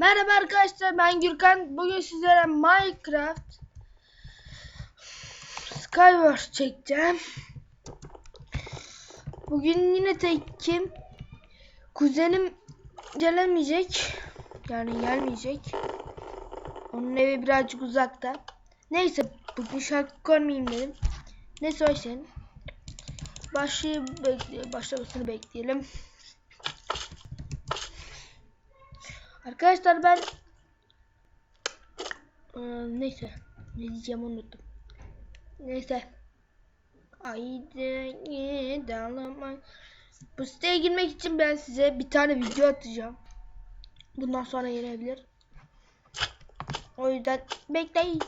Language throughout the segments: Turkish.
Merhaba arkadaşlar ben Gürkan. Bugün sizlere Minecraft Skywars çekeceğim. Bugün yine tekim. Kuzenim gelemeyecek. Yani gelmeyecek. Onun evi birazcık uzakta. Neyse bugün şarkı görmeyeyim dedim. O şey. Başlayıp başlamasını bekleyelim. Arkadaşlar ben Ee, neyse ne diyeceğimi unuttum. Neyse. Haydi gidelim. Bu siteye girmek için ben size bir tane video atacağım. Bundan sonra gelebilir. O yüzden bekleyin.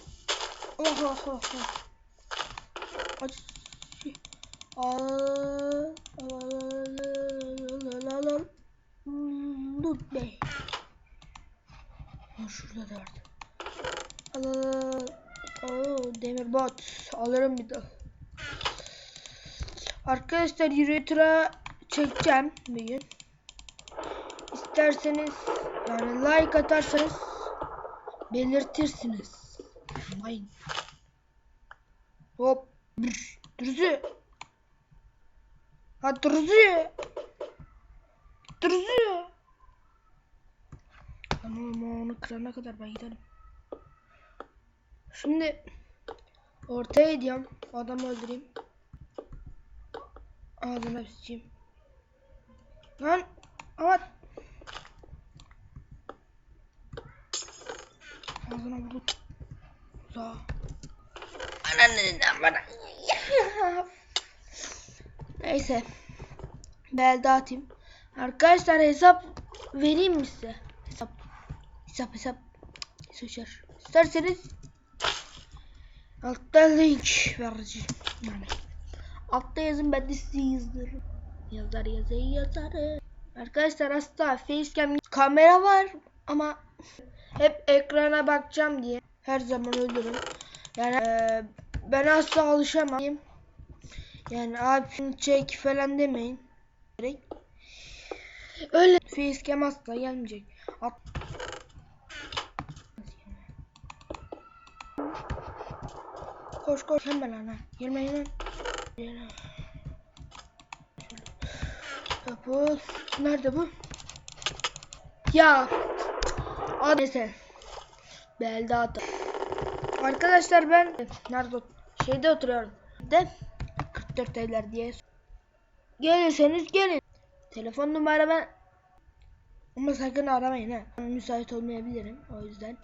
Oh oh oh. oh. Aç. Aa, Dur be. Ha şurada da vardı. Al al. Oo, demir bot. Alırım bir daha. Arkadaşlar Eurotrack'a çekeceğim bir gün. İsterseniz yani like atarsanız belirtirsiniz. Like. Hop. Brr. Dürzü. Ha Tamam onu kırana kadar ben giderim. Şimdi ortaya gidiyorum. Adamı öldüreyim. Ağzına sıçayım. Lan ama Ağzına vurdum. Sağ. Ananı bana. Neyse. Bel dağıtayım. Arkadaşlar hesap vereyim mi size? Hesap. Hesap. Seçer. İsterseniz altta link vereceğim. Yani. Altta yazın ben de size yazdırırım. Yazar yazar yazar. Arkadaşlar aslında facecam kamera var ama hep ekrana bakacağım diye her zaman ölürüm. Yani eee, ben asla alışamam. Yani abi çek falan demeyin. Öyle facecam asla gelmeyecek. At Koş koş hemen ana. Girme hemen. Girme. Kapı. Nerede bu? Ya. Belde at. Arkadaşlar ben nerede şeyde oturuyorum. De 44 evler diye. Gelirseniz gelin. Telefon numara ben ama sakın aramayın ha. Müsait olmayabilirim o yüzden.